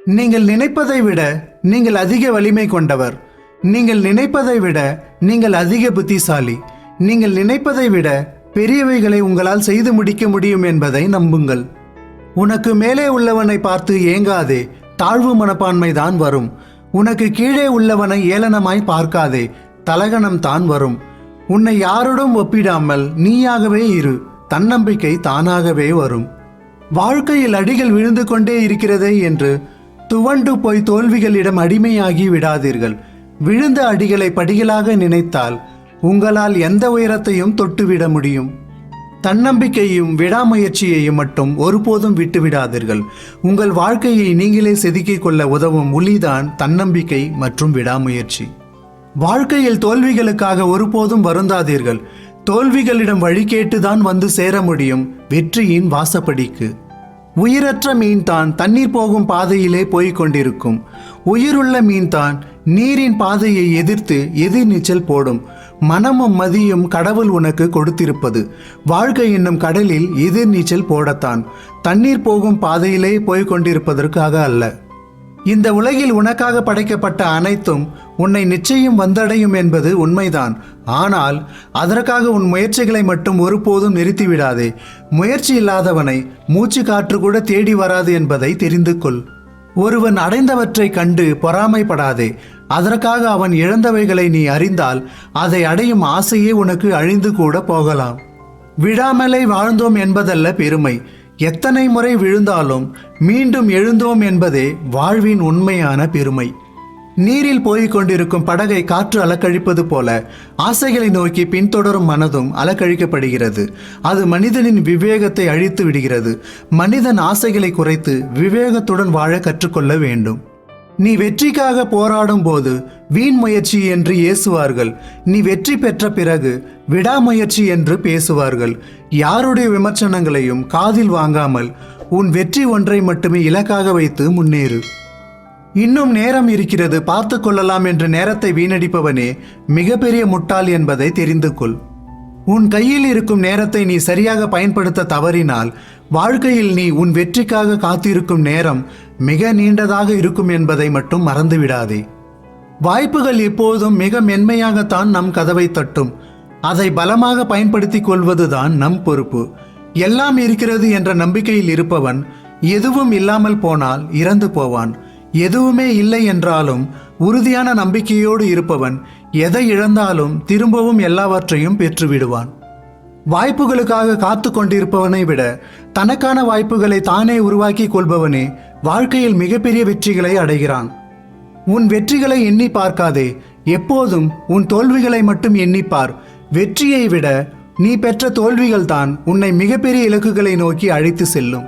நீங்கள் நினைப்பதை விட நீங்கள் அதிக வலிமை கொண்டவர். நீங்கள் நினைப்பதை விட நீங்கள் அதிக புத்திசாலி. நீங்கள் நினைப்பதை விட பெரியவைகளை உங்களால் செய்து முடிக்க முடியும் என்பதை நம்புங்கள். உனக்கு மேலே உள்ளவனை பார்த்து ஏங்காதே தாழ்வு மனப்பான்மை தான் வரும். உனக்கு கீழே உள்ளவனை ஏளனமாய் பார்க்காதே தலகணம் தான் வரும். உன்னை யாரோடும் ஒப்பிடாமல் நீயாகவே இரு தன்னம்பிக்கை தானாகவே வரும். வாழ்க்கையில் அடிகள் விழுந்து கொண்டே இருக்கிறதே என்று துவண்டு போய் தோல்விகளிடம் அடிமையாகி விடாதீர்கள். விழுந்த அடிகளை படிகளாக நினைத்தால் உங்களால் எந்த உயரத்தையும் தொட்டுவிட முடியும். தன்னம்பிக்கையும் விடாமுயற்சியையும் மட்டும் ஒருபோதும் விட்டுவிடாதீர்கள். உங்கள் வாழ்க்கையை நீங்களே செதுக்கிக் கொள்ள உதவும் ஒளிதான் தன்னம்பிக்கை மற்றும் விடாமுயற்சி. வாழ்க்கையில் தோல்விகளுக்காக ஒருபோதும் வருந்தாதீர்கள். தோல்விகளிடம் வழி கேட்டுதான் வந்து சேர முடியும். வெற்றியின் வாசப்படிக்கு. உயிரற்ற மீன்தான் தண்ணீர் போகும் பாதையிலே போய்க் கொண்டிருக்கும் உயிருள்ள மீன்தான் நீரின் பாதையை எதிர்த்து எதிர்நீச்சல் போடும். மனமும் மதியும் கடவுள் உனக்கு கொடுத்திருப்பது. வாழ்க்கை என்னும் கடலில் எதிர்நீச்சல் போடத்தான். தண்ணீர் போகும் பாதையிலே போய்க் கொண்டிருப்பதற்காக அல்ல. இந்த உலகில் உனக்காக படைக்கப்பட்ட அனைத்தும் உன்னை நிச்சயம் வந்தடையும் என்பது உண்மைதான். ஆனால் அதற்காக உன் முயற்சிகளை மட்டும் ஒருபோதும் நிறுத்திவிடாதே. முயற்சி இல்லாதவனை மூச்சு காற்று கூட தேடி வராது என்பதை தெரிந்து கொள். ஒருவன் அடைந்தவற்றை கண்டு பொறாமைப்படாதே. அதற்காக அவன் இழந்தவைகளை நீ அறிந்தால் அதை அடையும் ஆசையே உனக்கு அழிந்து கூட போகலாம். விடாமலே வாழ்ந்தோம் என்பதல்ல பெருமை. எத்தனை முறை விழுந்தாலும் மீண்டும் எழுந்தோம் என்பதே வாழ்வின் உண்மையான பெருமை. நீரில் போய்க் கொண்டிருக்கும் படகை காற்று அலக்கழிப்பது போல ஆசைகளை நோக்கி பின்தொடரும் மனதும் அலக்கழிக்கப்படுகிறது. அது மனிதனின் விவேகத்தை அழித்து விடுகிறது. மனிதன் ஆசைகளை குறைத்து விவேகத்துடன் வாழ கற்றுக்கொள்ள வேண்டும். நீ வெற்றிக்காக போராடும் போது வீண் முயற்சி என்று ஏசுவார்கள். நீ வெற்றி பெற்ற பிறகு விடாமுயற்சி என்று பேசுவார்கள். யாருடைய விமர்சனங்களையும் காதில் வாங்காமல் உன் வெற்றி ஒன்றை மட்டுமே இலக்காக வைத்து முன்னேறு. இன்னும் நேரம் இருக்கிறது பார்த்து கொள்ளலாம் என்று நேரத்தை வீணடிப்பவனே மிகப்பெரிய முட்டாள் என்பதை தெரிந்து கொள். உன் கையில் இருக்கும் நேரத்தை நீ சரியாக பயன்படுத்த தவறினால் வாழ்க்கையில் நீ உன் வெற்றிக்காக காத்திருக்கும் நேரம் மிக நீண்டதாக இருக்கும் என்பதை மட்டும் மறந்துவிடாதே. வாய்ப்புகள் எப்போதும் மிக மென்மையாகத்தான் நம் கதவை தட்டும். அதை பலமாக பயன்படுத்திக் கொள்வதுதான் நம் பொறுப்பு. எல்லாம் இருக்கிறது என்ற நம்பிக்கையில் இருப்பவன் எதுவும் இல்லாமல் போனால் இறந்து போவான். எதுவுமே இல்லை என்றாலும் உறுதியான நம்பிக்கையோடு இருப்பவன் எதை இழந்தாலும் திரும்பவும் எல்லாவற்றையும் பெற்றுவிடுவான். வாய்ப்புகளுக்காக காத்து கொண்டிருப்பவனை விட தனக்கான வாய்ப்புகளை தானே உருவாக்கி கொள்பவனே வாழ்க்கையில் மிகப்பெரிய வெற்றிகளை அடைகிறான். உன் வெற்றிகளை எண்ணி பார்க்காதே எப்போதும் உன் தோல்விகளை மட்டும் எண்ணிப்பார் வெற்றியை விட நீ பெற்ற தோல்விகள்தான் உன்னை மிகப்பெரிய இலக்குகளை நோக்கி அழைத்து செல்லும்.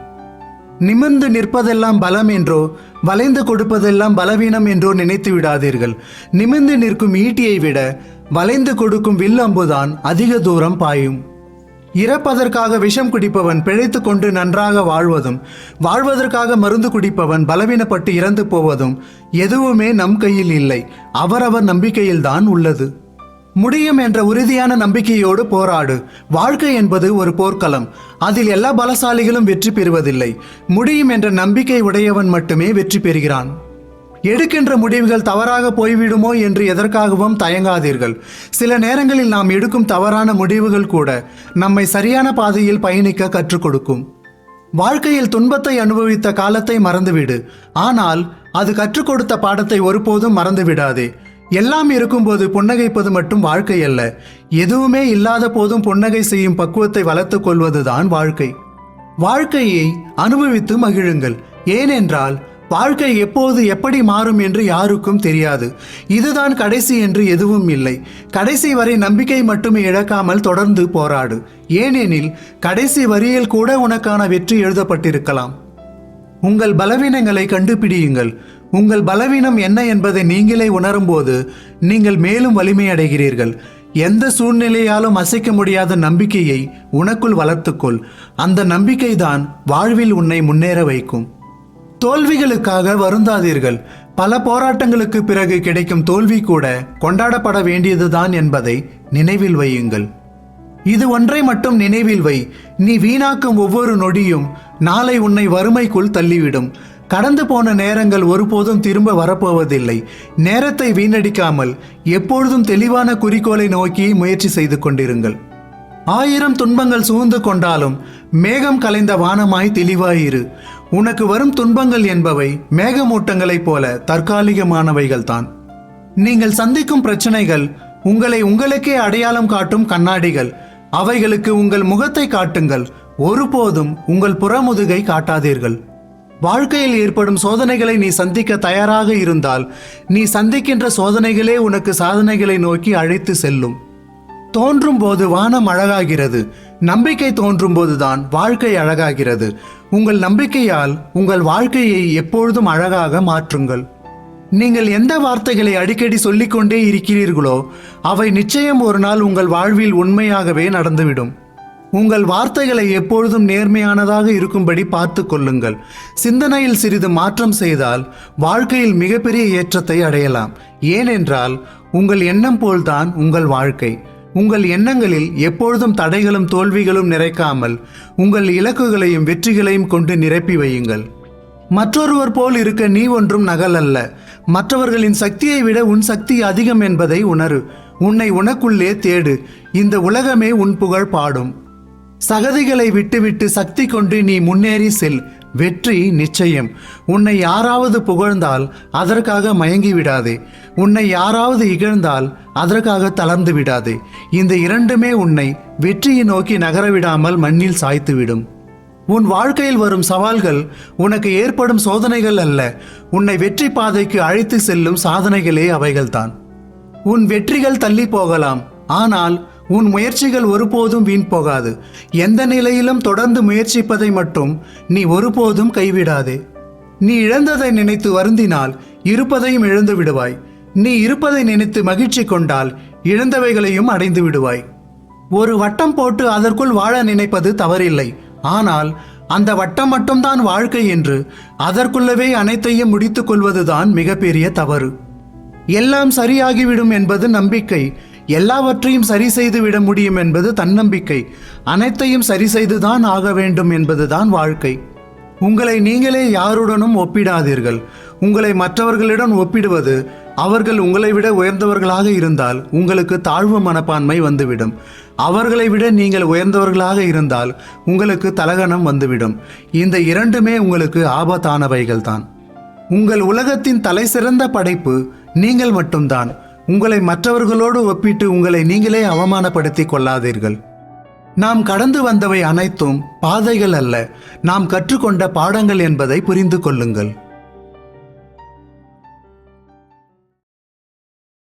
நிமிர்ந்து நிற்பதெல்லாம் பலம் என்றோ வளைந்து கொடுப்பதெல்லாம் பலவீனம் என்றோ நினைத்து விடாதீர்கள். நிமிர்ந்து நிற்கும் ஈட்டியை விட வளைந்து கொடுக்கும் வில்லம்புதான் அதிக தூரம் பாயும். இறப்பதற்காக விஷம் குடிப்பவன் பிழைத்து கொண்டு நன்றாக வாழ்வதும் வாழ்வதற்காக மருந்து குடிப்பவன் பலவீனப்பட்டு இறந்து போவதும் எதுவுமே நம் கையில் இல்லை அவரவர் நம்பிக்கையில்தான் உள்ளது. முடியும் என்ற உறுதியான நம்பிக்கையோடு போராடு. வாழ்க்கை என்பது ஒரு போர்க்களம். அதில் எல்லா பலசாலிகளும் வெற்றி பெறுவதில்லை. முடியும் என்ற நம்பிக்கை உடையவன் மட்டுமே வெற்றி பெறுகிறான். எடுக்கின்ற முடிவுகள் தவறாக போய்விடுமோ என்று எதற்காகவும் தயங்காதீர்கள். சில நேரங்களில் நாம் எடுக்கும் தவறான முடிவுகள் கூட நம்மை சரியான பாதையில் பயணிக்க கற்றுக் கொடுக்கும். வாழ்க்கையில் துன்பத்தை அனுபவித்த காலத்தை மறந்துவிடு. ஆனால் அது கற்றுக் கொடுத்த பாடத்தை ஒருபோதும் மறந்து விடாதே எல்லாம் இருக்கும்போது புன்னகைப்பது மட்டும் வாழ்க்கை அல்ல. எதுவுமே இல்லாத போதும் புன்னகை செய்யும் பக்குவத்தை வளர்த்துக் கொள்வதுதான் வாழ்க்கை. வாழ்க்கையை அனுபவித்து மகிழுங்கள். ஏனென்றால் வாழ்க்கை எப்போது எப்படி மாறும் என்று யாருக்கும் தெரியாது. இதுதான் கடைசி என்று எதுவும் இல்லை. கடைசி வரை நம்பிக்கை மட்டுமே இழக்காமல் தொடர்ந்து போராடு. ஏனெனில் கடைசி வரியில் கூட உனக்கான வெற்றி எழுதப்பட்டிருக்கலாம். உங்கள் பலவீனங்களை கண்டுபிடியுங்கள். உங்கள் பலவீனம் என்ன என்பதை நீங்களே உணரும்போது நீங்கள் மேலும் வலிமையடைகிறீர்கள். எந்த சூழ்நிலையாலும் அசைக்க முடியாத நம்பிக்கையை உனக்குள் வளர்த்துக்கொள். அந்த நம்பிக்கைதான் வாழ்வில் உன்னை முன்னேற வைக்கும். தோல்விகளுக்காக வருந்தாதீர்கள். பல போராட்டங்களுக்கு பிறகு கிடைக்கும் தோல்வி கூட கொண்டாடப்பட வேண்டியதுதான் என்பதை நினைவில் வையுங்கள். இது ஒன்றை மட்டும் நினைவில் வை. நீ வீணாக்கும் ஒவ்வொரு நொடியும் நாளை உன்னை வறுமைக்குள் தள்ளிவிடும். கடந்து போன நேரங்கள் ஒருபோதும் திரும்ப வரப்போவதில்லை. நேரத்தை வீணடிக்காமல் எப்பொழுதும் தெளிவான குறிக்கோளை நோக்கி முயற்சி செய்து கொண்டிருங்கள். ஆயிரம் துன்பங்கள் சூழ்ந்து கொண்டாலும் மேகம் கலைந்த வானமாய் தெளிவாயிரு. உனக்கு வரும் துன்பங்கள் என்பவை மேகமூட்டங்களைப் போல தற்காலிகமானவைகள்தான். நீங்கள் சந்திக்கும் பிரச்சனைகள் உங்களை உங்களுக்கே அடையாளம் காட்டும் கண்ணாடிகள். அவைகளுக்கு உங்கள் முகத்தை காட்டுங்கள். ஒருபோதும் உங்கள் புறமுதுகை காட்டாதீர்கள். வாழ்க்கையில் ஏற்படும் சோதனைகளை நீ சந்திக்க தயாராக இருந்தால் நீ சந்திக்கின்ற சோதனைகளே உனக்கு சாதனைகளை நோக்கி அழைத்து செல்லும். தோன்றும் போது வானம் அழகாகிறது. நம்பிக்கை தோன்றும் போதுதான் வாழ்க்கை அழகாகிறது. உங்கள் நம்பிக்கையால் உங்கள் வாழ்க்கையை எப்பொழுதும் அழகாக மாற்றுங்கள். நீங்கள் எந்த வார்த்தைகளை அடிக்கடி சொல்லிக்கொண்டே இருக்கிறீர்களோ அவை நிச்சயம் ஒரு நாள் உங்கள் வாழ்வில் உண்மையாகவே நடந்துவிடும். உங்கள் வார்த்தைகளை எப்பொழுதும் நேர்மையானதாக இருக்கும்படி பார்த்து கொள்ளுங்கள். சிந்தனையில் சிறிது மாற்றம் செய்தால் வாழ்க்கையில் மிகப்பெரிய ஏற்றத்தை அடையலாம். ஏனென்றால் உங்கள் எண்ணம் போல்தான் உங்கள் வாழ்க்கை. உங்கள் எண்ணங்களில் எப்பொழுதும் தடைகளும் தோல்விகளும் நிறைக்காமல் உங்கள் இலக்குகளையும் வெற்றிகளையும் கொண்டு நிரப்பி வையுங்கள். மற்றொருவர் போல் இருக்க நீ ஒன்றும் நகல் அல்ல மற்றவர்களின் சக்தியை விட உன் சக்தி அதிகம் என்பதை உணரு. உன்னை உனக்குள்ளே தேடு. இந்த உலகமே உன் புகழ் பாடும். சகதிகளை விட்டுவிட்டு சக்தி கொண்டு நீ முன்னேறி செல். வெற்றி நிச்சயம். உன்னை யாராவது புகழ்ந்தால் அதற்காக மயங்கி விடாதே உன்னை யாராவது இகழ்ந்தால் அதற்காக தளர்ந்து விடாதே. இந்த இரண்டுமே உன்னை வெற்றியை நோக்கி நகரவிடாமல் மண்ணில் சாய்த்துவிடும். உன் வாழ்க்கையில் வரும் சவால்கள் உனக்கு ஏற்படும் சோதனைகள் அல்ல. உன்னை வெற்றி பாதைக்கு அழைத்து செல்லும் சாதனைகளே அவைகள்தான். உன் வெற்றிகள் தள்ளி போகலாம். ஆனால் உன் முயற்சிகள் ஒருபோதும் வீண் போகாது. எந்த நிலையிலும் தொடர்ந்து முயற்சிப்பதை மட்டும் நீ ஒருபோதும் கைவிடாதே. நீ இழந்ததை நினைத்து வருந்தினால் இருப்பதையும் இழந்து விடுவாய். நீ இருப்பதை நினைத்து மகிழ்ச்சி கொண்டால் இழந்தவைகளையும் அடைந்து விடுவாய். ஒரு வட்டம் போட்டு அதற்குள் வாழ நினைப்பது தவறில்லை. ஆனால் அந்த வட்டம் மட்டும்தான் வாழ்க்கை என்று அதற்குள்ளவே அனைத்தையும் முடித்துக் கொள்வதுதான் மிகப்பெரிய தவறு. எல்லாம் சரியாகிவிடும் என்பது நம்பிக்கை. எல்லாவற்றையும் சரி செய்து விட முடியும் என்பது தன்னம்பிக்கை. அனைத்தையும் சரி செய்துதான் ஆக வேண்டும் என்பதுதான் வாழ்க்கை. உங்களை நீங்களே யாருடனும் ஒப்பிடாதீர்கள். உங்களை மற்றவர்களிடம் ஒப்பிடுவது அவர்கள் உங்களை விட உயர்ந்தவர்களாக இருந்தால் உங்களுக்கு தாழ்வு மனப்பான்மை வந்துவிடும். அவர்களை விட நீங்கள் உயர்ந்தவர்களாக இருந்தால் உங்களுக்கு தலகணம் வந்துவிடும். இந்த இரண்டுமே உங்களுக்கு ஆபத்தானவைகள்தான். உங்கள் உலகத்தின் தலைசிறந்த படைப்பு நீங்கள் மட்டும்தான். உங்களை மற்றவர்களோடு ஒப்பிட்டு உங்களை நீங்களே அவமானப்படுத்திக் கொள்ளாதீர்கள். நாம் கடந்து வந்தவை அனைத்தும் பாதைகள் அல்ல. நாம் கற்றுக்கொண்ட பாடங்கள் என்பதை புரிந்து கொள்ளுங்கள்.